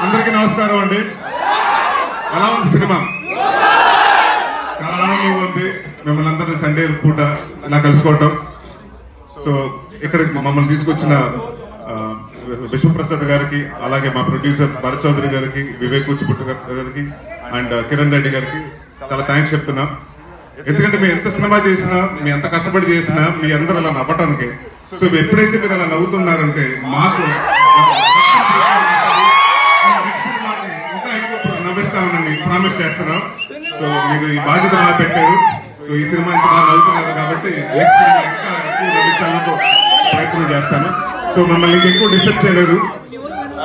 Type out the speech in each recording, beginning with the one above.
అందరికీ నమస్కారం అండి. ఎలా ఉంది సినిమా. చాలా ఆనందంగా ఉంది. మిమ్మల్ని అందరినీ సండే పూట ఇలా కలుసుకోవటం. సో ఇక్కడ మమ్మల్ని తీసుకొచ్చిన ఆ, విశ్వప్రసాద్ గారికి అలాగే మా ప్రొడ్యూసర్ భరత్ చౌదరి గారికి వివేక్ కూచిపుట్టు గారికి అండ్ కిరణ్ రెడ్డి గారికి చాలా థ్యాంక్స్ చెప్తున్నాం. ఎందుకంటే మేము ఎంత సినిమా చేసినా మీ ఎంత కష్టపడి చేసినా మీ అందరు అలా నవ్వటానికి. సో ఎప్పుడైతే మీరు అలా నవ్వుతున్నారంటే మాకు నవ్విస్తామని ప్రామిస్ చేస్తున్నాం. సో మీరు ఈ బాధ్యత బాగా పెట్టారు. సో ఈ సినిమా ఇంత బాగా నవ్వుతున్నారు కాబట్టి నెక్స్ట్ సినిమా ఇంకా ఎక్కువ నవ్వించాలని ప్రయత్నం చేస్తాను. సో మమ్మల్ని ఎక్కువ డిస్టర్బ్ చేయలేదు.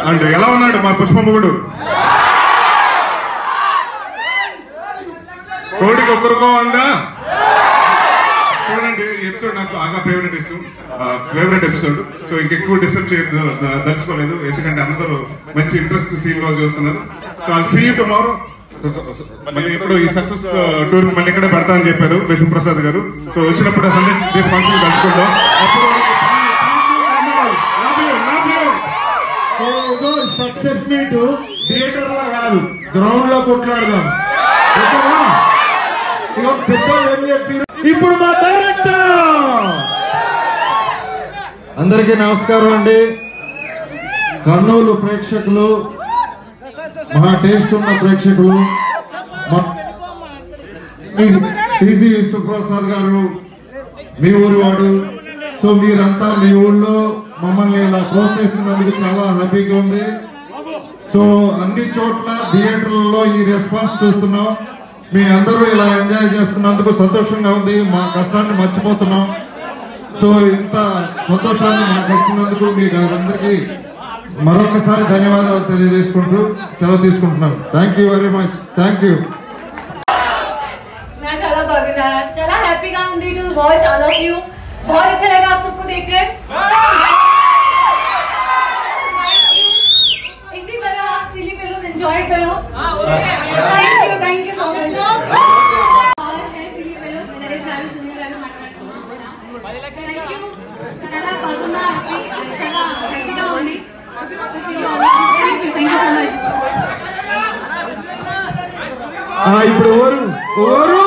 అండ్ ఎలా ఉన్నాడు మా పుష్పముగుడు? కోడికి ఒక్కరికో ఉందా? చూడండి ఎపిసోడ్ నాకు బాగా ఫేవరెట్ ఇష్టం. ఫేవరెట్ ఎపిసోడ్ సో ఇంకెక్కువ డిస్టర్బ్ చేయదు దలుచుకోలేదు. ఎందుకంటే అందరూ మంచి ఇంట్రెస్ట్ సీన్లో చూస్తున్నారు. సో అది సీ టుమారో మళ్ళీ ఎప్పుడు ఈ సక్సెస్ టూర్ మళ్ళీ ఇక్కడే పెడతా అని చెప్పారు విష్ణుప్రసాద్ గారు. సో వచ్చినప్పుడు హండ్రెడ్ డేస్ ఫంక్షన్ కలుసుకుందాం అప్పుడు సక్సెస్ మీట్ థియేటర్లో కాదు గ్రౌండ్లో కొట్లాడదాం. అందరికీ నమస్కారం అండి. కర్నూలు ప్రేక్షకులు మా టేస్ట్ ఉన్న ప్రేక్షకులు మా- విశ్వప్రసాద్ గారు మీ ఊరి వాడు. సో మీరంతా మీ ఊళ్ళో మమ్మల్ని ఇలా ప్రోత్సహిస్తున్నందుకు చాలా హ్యాపీగా ఉంది. సో అన్ని చోట్ల థియేటర్లలో ఈ రెస్పాన్స్ చూస్తున్నాం. మీ అందరూ ఇలా ఎంజాయ్ చేస్తున్నందుకు సంతోషంగా ఉంది. మా కష్టాన్ని మర్చిపోతున్నాం. సో ఇంత సంతోషాన్ని మాకు ఇచ్చినందుకు మీకు అందరికీ మరొకసారి ధన్యవాదాలు తెలియజేసుకుంటూ సెలవు తీసుకుంటున్నాను thank you very much thank you मैं चला बागना चला हैप्पी का ఉంది to watch all of you बहुत अच्छा लगा आप सबको देखकर చాలా బాగున్నారు చాలా హ్యాపీగా ఉంది thank you thank you so much ఇప్పుడు ఎవరు ఎవరు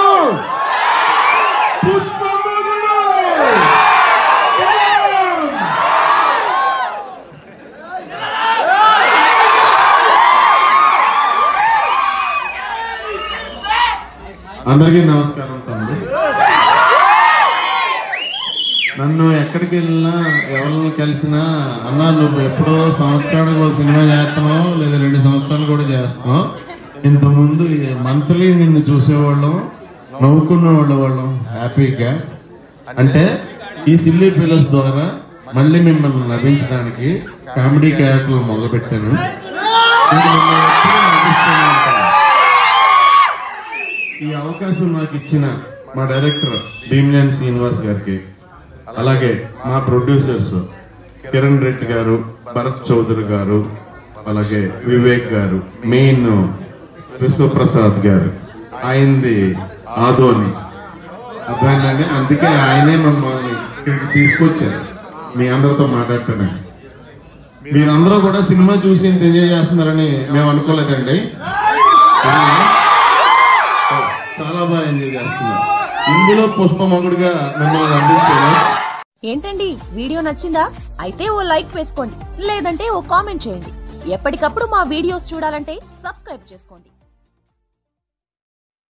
అందరికీ నమస్కారం తమ్ముడు. నన్ను ఎక్కడికి వెళ్ళినా ఎవరిని కలిసినా అన్నా నువ్వు ఎప్పుడో సంవత్సరానికి ఒక సినిమా చేస్తున్నావు లేదా రెండు సంవత్సరాలు కూడా చేస్తున్నావు ఇంతకుముందు మంత్లీ నిన్ను చూసేవాళ్ళం నవ్వుకునే వాళ్ళం హ్యాపీగా. అంటే ఈ సిల్లీ పిల్లర్స్ ద్వారా మళ్ళీ మిమ్మల్ని నవ్వించడానికి కామెడీ క్యారెక్టర్లు మొదలుపెట్టాను. ఈ అవకాశం నాకు ఇచ్చిన మా డైరెక్టర్ భీమ్లేన్ శ్రీనివాస్ గారికి అలాగే మా ప్రొడ్యూసర్స్ కిరణ్ రెడ్డి గారు భరత్ చౌదరి గారు అలాగే వివేక్ గారు మెయిన్ విశ్వప్రసాద్ గారు. ఆయనది ఆదోని. అర్థమైందండి అందుకే ఆయనే మమ్మల్ని ఇక్కడికి తీసుకొచ్చారు. మీ అందరితో మాట్లాడటానికి మీరందరూ కూడా సినిమా చూసి ఇంత ఎంజాయ్ చేస్తున్నారని మేము అనుకోలేదండి. చాలా బాగా ఎంజాయ్ చేస్తున్నారు. ఇందులో పుష్పమంగుడిగా మిమ్మల్ని అందించాను. ఏంటండి? వీడియో నచ్చిందా? అయితే ఓ లైక్ వేసుకోండి. లేదంటే ఓ కామెంట్ చేయండి. ఎప్పటికప్పుడు మా వీడియోస్ చూడాలంటే సబ్స్క్రైబ్ చేసుకోండి.